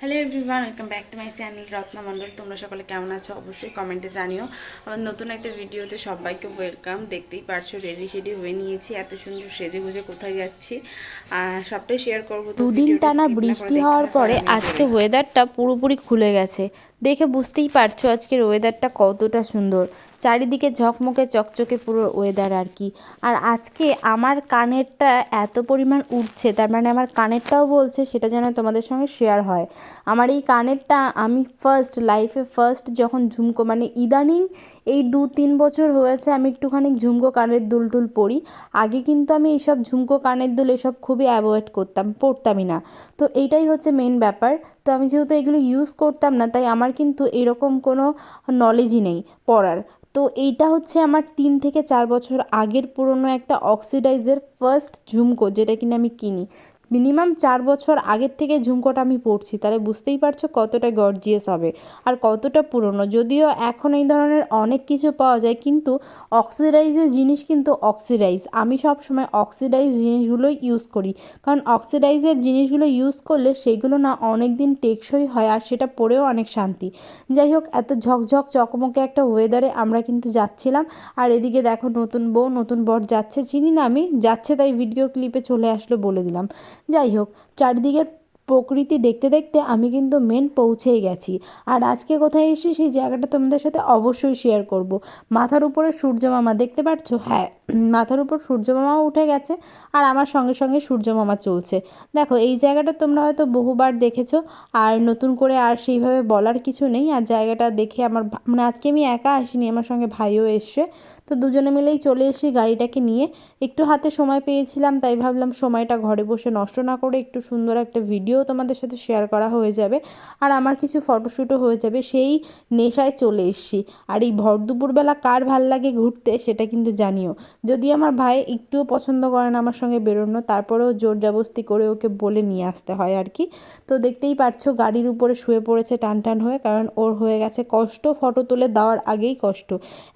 Hello everyone welcome back to my channel Ratna Mondal তোমরা সকলে কেমন আছো? অবশ্যই কমেন্টে জানিও। আমার নতুন একটা ভিডিওতে সবাইকে ওয়েলকাম দেখতেই পারছ রেডি শেডি হয়ে নিয়েছি। এত সুন্দর সেজে গুজে কোথায় যাচ্ছি? সবটাই শেয়ার করব। দুদিন টানা বৃষ্টি হওয়ার পরে আজকে ওয়েদারটা পুরোপুরি খুলে গেছে। দেখে বুঝতেই পারছ আজকের ওয়েদারটা কতটা সুন্দর। চারিদিকে ঝকমকে চকচকে পুরো ওয়েদার আর কি। আর আজকে আমার কানেরটা এত পরিমাণ উঠছে তার মানে আমার কানেরটাও বলছে সেটা যেন তোমাদের সঙ্গে শেয়ার হয়। আমার এই কানেরটা আমি ফার্স্ট লাইফে ফার্স্ট যখন ঝুমকো মানে ইদানিং এই দু তিন বছর হয়েছে আমি একটুখানি ঝুমকো কানের দুল টুল পরি। আগে কিন্তু আমি এইসব ঝুমকো কানের দুল এসব খুবই অ্যাভয়েড করতাম, পরতামই না। তো এইটাই হচ্ছে মেন ব্যাপার। তো আমি যেহেতু এগুলো ইউজ করতাম না, তাই আমার কিন্তু এরকম কোনো নলেজই নেই। পড়ার। তো এইটা হচ্ছে আমার তিন থেকে চার বছর আগের পুরনো একটা অক্সিডাইজের ফার্স্ট ঝুমকো, যেটা কিনা আমি কিনি। মিনিমাম চার বছর আগের থেকে ঝুমকোটা আমি পরছি তাহলে বুঝতেই পারছ কতটা গর্জিয়াস হবে আর কতটা পুরনো। যদিও এখন এই ধরনের অনেক কিছু পাওয়া যায়, কিন্তু অক্সিডাইজের জিনিস কিন্তু অক্সিডাইজ আমি সব সময় অক্সিডাইজ জিনিসগুলোই ইউজ করি, কারণ অক্সিডাইজের জিনিসগুলো ইউজ করলে সেইগুলো না অনেক দিন টেকসই হয় আর সেটা পরেও অনেক শান্তি। যাই হোক, এত ঝকঝক চকমকে একটা ওয়েদারে আমরা কিন্তু যাচ্ছিলাম, আর এদিকে দেখো নতুন বউ, নতুন বর যাচ্ছে। চিনি না আমি, যাচ্ছে তাই ভিডিও ক্লিপে চলে আসলো বলে দিলাম। যাই হোক, চারিদিকের প্রকৃতি দেখতে দেখতে আমি কিন্তু মেন পৌঁছেই গেছি। আর আজকে কোথায় এসে সেই জায়গাটা তোমাদের সাথে অবশ্যই শেয়ার করব। মাথার উপরে সূর্য মামা, দেখতে পাচ্ছ হ্যাঁ মাথার উপর সূর্য মামাও উঠে গেছে আর আমার সঙ্গে সঙ্গে সূর্য মামা চলছে। দেখো, এই জায়গাটা তোমরা হয়তো বহুবার দেখেছ আর নতুন করে আর সেইভাবে বলার কিছু নেই। আর জায়গাটা দেখে আমার মানে আজকে আমি একা আসিনি, আমার সঙ্গে ভাইও এসছে। তো দুজনে মিলেই চলে এসেছি গাড়িটাকে নিয়ে একটু হাতে সময় পেয়েছিলাম, তাই ভাবলাম সময়টা ঘরে বসে নষ্ট না করে একটু সুন্দর একটা ভিডিও তোমাদের সাথে শেয়ার করা হয়ে যাবে। আর আমার কিছু ফটোশ্যুটও হয়ে যাবে, সেই নেশায় চলে এসছি। আর এই ভর দুপুরবেলা কার ভালো লাগে ঘুরতে সেটা কিন্তু জানিও। যদি আমার ভাই একটুও পছন্দ করে না আমার সঙ্গে বেরোনো, তারপরেও জোর জবস্তি করে ওকে বলে নিয়ে আসতে হয় আর কি। তো দেখতেই পারছ গাড়ির উপরে শুয়ে পড়েছে টান টান হয়ে, কারণ ওর হয়ে গেছে কষ্ট ফটো তুলে দেওয়ার আগেই কষ্ট।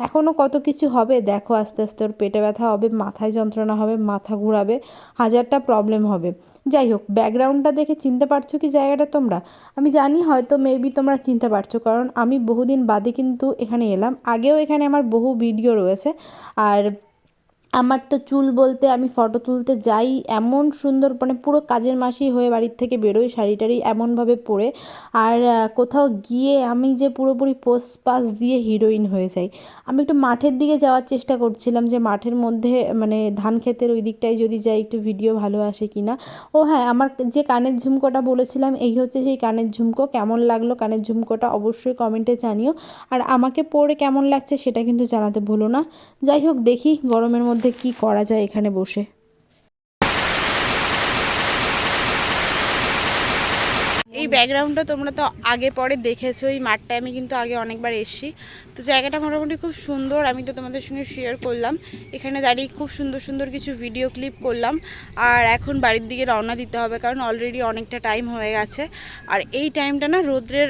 এখনও কত কিছু হবে, দেখো আস্তে আস্তে ওর পেটে ব্যথা হবে, মাথায় যন্ত্রণা হবে, মাথা ঘুরাবে, হাজারটা প্রবলেম হবে। যাই হোক ব্যাকগ্রাউন্ডটা দেখে চিনতে পারছ কি জায়গাটা তোমরা? আমি জানি হয়তো মেবি তোমরা চিনতে পারছ, কারণ আমি বহুদিন বাদে কিন্তু এখানে এলাম। আগেও এখানে আমার বহু ভিডিও রয়েছে, আর আমার তো চুল বলতে, আমি ফটো তুলতে যাই এমন সুন্দর মানে পুরো কাজের মাসি হয়ে বাড়ির থেকে বেরোই শাড়ি টাড়ি এমনভাবে পরে। আর কোথাও গিয়ে আমি যে পুরোপুরি পোস পাস দিয়ে হিরোইন হয়ে যাই। আমি একটু মাঠের দিকে যাওয়ার চেষ্টা করছিলাম যে মাঠের মধ্যে মানে ধান ক্ষেতের ওই দিকটায় যদি যাই একটু ভিডিও ভালো আসে কি না ও হ্যাঁ আমার যে কানের ঝুমকোটা বলেছিলাম, এই হচ্ছে সেই কানের ঝুমকো। কেমন লাগল কানের ঝুমকোটা অবশ্যই কমেন্টে জানিও। আর আমাকে পরে কেমন লাগছে সেটা কিন্তু জানাতে ভুলো না। যাই হোক, দেখি গরমের মধ্যে কি করা যায় এখানে বসে এই ব্যাকগ্রাউন্ডটা তোমরা তো আগে পরে দেখেছ, এই মাঠটায় আমি কিন্তু আগে অনেকবার এসেছি। তো জায়গাটা মোটামুটি খুব সুন্দর, আমি তো তোমাদের সঙ্গে শেয়ার করলাম। এখানে দাঁড়িয়ে খুব সুন্দর সুন্দর কিছু ভিডিও ক্লিপ করলাম। আর এখন বাড়ির দিকে রওনা দিতে হবে, কারণ অলরেডি অনেকটা টাইম হয়ে গেছে। আর এই টাইমটা না রোদ্রের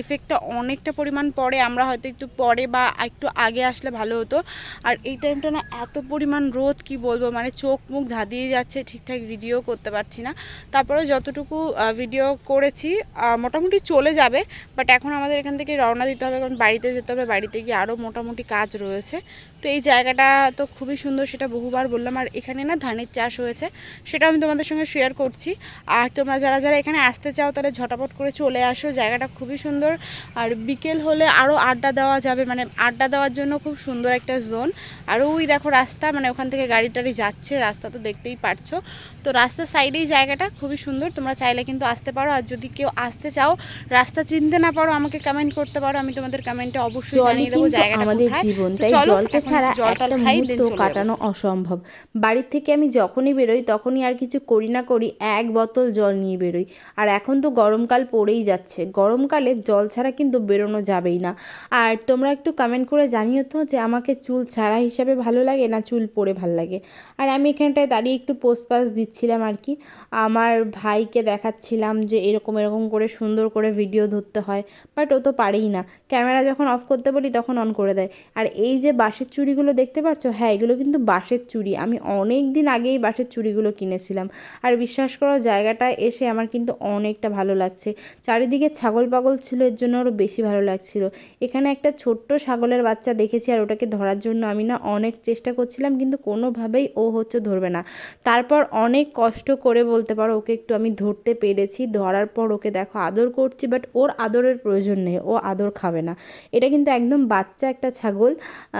এফেক্টটা অনেকটা পরিমাণ পড়ে আমরা হয়তো একটু পরে বা একটু আগে আসলে ভালো হতো। আর এই টাইমটা না এত পরিমাণ রোদ, কি বলব? মানে চোখ মুখ ধাঁধিয়ে যাচ্ছে, ঠিকঠাক ভিডিও করতে পারছি না। তারপরে যতটুকু ভিডিও করেছি মোটামুটি চলে যাবে বাট এখন আমাদের এখান থেকে রওনা দিতে হবে, কারণ বাড়িতে যেতে হবে, বাড়িতে গিয়ে আরও মোটামুটি কাজ রয়েছে। তো এই জায়গাটা তো খুবই সুন্দর, সেটা বহুবার বললাম, আর এখানে না ধানের চাষ হয়েছে সেটা আমি তোমাদের সঙ্গে শেয়ার করছি। আর তোমরা যারা যারা এখানে আসতে চাও, তাহলে ঝটাপট করে চলে আসো, জায়গাটা খুবই সুন্দর। আর বিকেল হলে আরও আড্ডা দেওয়া যাবে মানে আড্ডা দেওয়ার জন্য খুব সুন্দর একটা জোন আর ওই দেখো রাস্তা মানে ওখান থেকে গাড়ি টাড়ি যাচ্ছে, রাস্তা তো দেখতেই পারছ। তো রাস্তার সাইডেই জায়গাটা খুবই সুন্দর, তোমরা চাইলে কিন্তু আসতে পারো। আর যদি কেউ আসতে চাও রাস্তা চিনতে না পারো আমাকে কমেন্ট করতে পারো আমি তোমাদের কমেন্টে অবশ্যই জানিয়ে দেবো জায়গাটা আমাদের জীবন তাই জলকে ছাড়া একটা মুহূর্ত কাটানো অসম্ভব। বাড়ির থেকে আমি যখনই বেরোই তখনই আর কিছু করি না করি এক বোতল জল নিয়ে বেরোই। আর এখন তো গরমকাল পড়েই যাচ্ছে। গরমকালে জল ছাড়া কিন্তু বেরোনো যাবেই না। আর তোমরা একটু কমেন্ট করে জানিও তো যে আমাকে চুল ছাড়া হিসাবে ভালো লাগে না চুল পরে ভালো লাগে। আর আমি এখানটায় দাঁড়িয়ে একটু পোস্ট পাস দিচ্ছিলাম আর কি। আমার ভাইকে দেখাচ্ছিলাম যে এরকম এরকম করে সুন্দর করে ভিডিও ধরতে হয় বাট ও তো পারেই না। ক্যামেরা যখন অফ করতে বলি, তখন অন করে দেয়। আর এই যে বাঁশের চুড়িগুলো দেখতে পাচ্ছ হ্যাঁ এগুলো কিন্তু বাঁশের চুড়ি। আমি অনেক দিন আগেই বাঁশের চুড়িগুলো কিনেছিলাম। আর বিশ্বাস করো, জায়গাটা এসে আমার কিন্তু অনেকটা ভালো লাগছে। চারিদিকে ছাগল পাগল ছিল, এর জন্য আরও বেশি ভালো লাগছিল। এখানে একটা ছোট্ট ছাগলের বাচ্চা দেখেছি, আর ওটাকে ধরার জন্য আমি না অনেক চেষ্টা করছিলাম, কিন্তু কোনোভাবেই ও হচ্ছে ধরবে না। তারপর অনেক কষ্ট করে বলতে পারো, ওকে একটু আমি ধরতে পেরেছি। ধরার পর ওকে দেখো আদর করছি বাট ওর আদরের প্রয়োজন নেই, ও আদর খাবে না। এটা কিন্তু একদম বাচ্চা একটা ছাগল,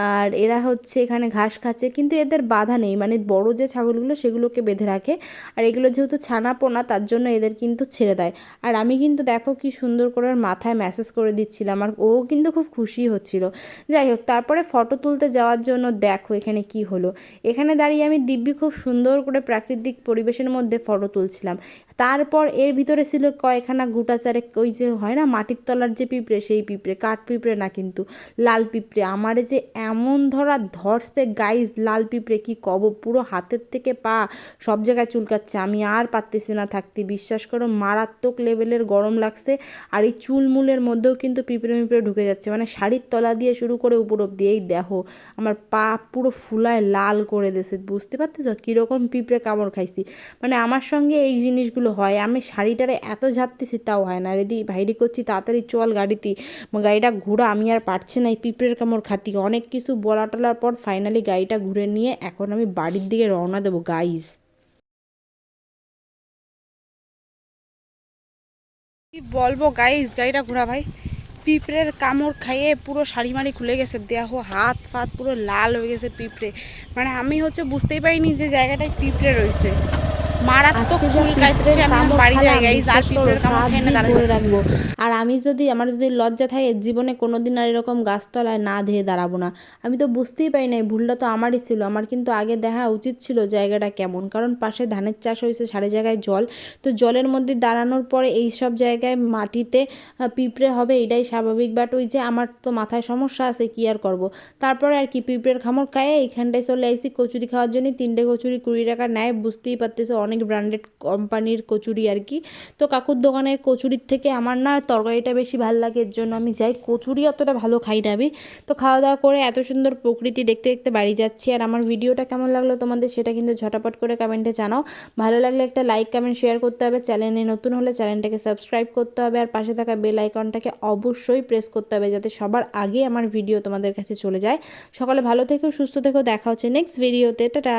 আর এরা হচ্ছে এখানে ঘাস খাচ্ছে, কিন্তু এদের বাধা নেই। মানে বড় যে ছাগলগুলো, সেগুলোকে বেঁধে রাখে। আর এগুলো যেহেতু ছানা পোনা তার জন্য এদের কিন্তু ছেড়ে দেয়। আর আমি কিন্তু দেখো কি সুন্দর করে মাথায় মেসেজ করে দিচ্ছিলাম, আর ও কিন্তু খুব খুশি হচ্ছিল। যাই হোক, তারপরে ফটো তুলতে যাওয়ার জন্য দেখো এখানে কি হলো। এখানে দাঁড়িয়ে আমি দিব্যি খুব সুন্দর করে প্রাকৃতিক পরিবেশের মধ্যে ফটো তুলছিলাম। তারপর এর ভিতরে ছিল কয়েকখানা গোটা চারেক ওই যে হয় না, মাটির তলার যে পিঁপড়ে, সেই পিঁপড়ে, কাঠ পিঁপড়ে না কিন্তু, লাল পিঁপড়ে। আমারে যে এমন ধরা ধরছে গাইজ লাল পিঁপড়ে কি কব? পুরো হাতের থেকে পা সব জায়গায় চুলকাচ্ছে। আমি আর পারতেছি না থাকতে। বিশ্বাস করো, মারাত্মক লেভেলের গরম লাগছে। আর এই চুলমুলের মধ্যেও কিন্তু পিঁপড়ে পিঁপড়ে ঢুকে যাচ্ছে। মানে শাড়ির তলা দিয়ে শুরু করে উপর অব্দি, এই দেখো, আমার পা পুরো ফুলায় লাল করে দিয়েছে। বুঝতে পারতেছ? কীরকম পিঁপড়ে কামড় খাইছি। মানে আমার সঙ্গে এই জিনিসগুলো হয়। আমি শাড়িটারে এত ঝাপতেছি তাও হয় না। রেদি ভাইরি করছি, তাড়াতাড়ি চল গাড়িতে। গাড়িটা ঘোরা আমি আর পারছি না এই পিঁপড়ের কামড় খাতি। অনেক কিছু বলা টলার পর ফাইনালি গাড়িটা ঘুরে নিয়ে এখন আমি বাড়ির দিকে রওনা দেবো গাইস কি বলব গাইস গাড়িটা ঘোরা ভাই। পিঁপড়ের কামড় খাইয়ে পুরো শাড়ি মাড়ি খুলে গেছে, দেহ, হাত ফাত পুরো লাল হয়ে গেছে পিঁপড়ে। মানে আমি হচ্ছে বুঝতেই পারিনি যে জায়গাটায় পিঁপড়ে রয়েছে। মারাত্মক চুল কাটছে আমি বাড়ি যাই গাইস আর পিঁপড়ের কামড় খাই না। রাখব। আর আমি যদি আমার যদি লজ্জা থাকে জীবনে কোনোদিন আর এরকম গাছতলায় না ধেয়ে দাঁড়াবো না। আমি তো বুঝতেই পারি না এই ভুলটা তো আমারই ছিল। আমার কিন্তু আগে দেখা উচিত ছিল জায়গাটা কেমন। কারণ পাশে ধানের চাষ হয়েছে সাড়ে জায়গায় জল। তো জলের মধ্যে দাঁড়ানোর পরে এই সব জায়গায় মাটিতে পিঁপড়ে হবে এটাই স্বাভাবিক। বাট ওই যে আমার তো মাথায় সমস্যা আছে কি আর করব? তারপরে আর কি পিঁপড়ের খামড় খায় এইখানটায় চলে আসি কচুরি খাওয়ার জন্য তিনটে কচুরি কুড়ি টাকা নেয় বুঝতেই পারতেছো অনেক ব্র্যান্ডেড কোম্পানির কচুরি আর কি। তো কাকুর দোকানের কচুরির থেকে আমার না তরকারিটা বেশি ভালো লাগে, এর জন্য আমি যাই। কচুরি অতটা ভালো খাই না আমি। তো খাওয়া দাওয়া করে এত সুন্দর প্রকৃতি দেখতে দেখতে বাড়ি যাচ্ছি। আর আমার ভিডিওটা কেমন লাগল তোমাদের সেটা কিন্তু ঝটাপট করে কমেন্টে জানাও। ভালো লাগলে একটা লাইক কমেন্ট শেয়ার করতে হবে। চ্যানেলে নতুন হলে চ্যানেলটাকে সাবস্ক্রাইব করতে হবে। আর পাশে থাকা বেল আইকনটাকে অবশ্যই প্রেস করতে হবে যাতে সবার আগে আমার ভিডিও তোমাদের কাছে চলে যায়। সকালে ভালো থেকো, সুস্থ থেকো। দেখা হচ্ছে নেক্সট ভিডিওতে টাটা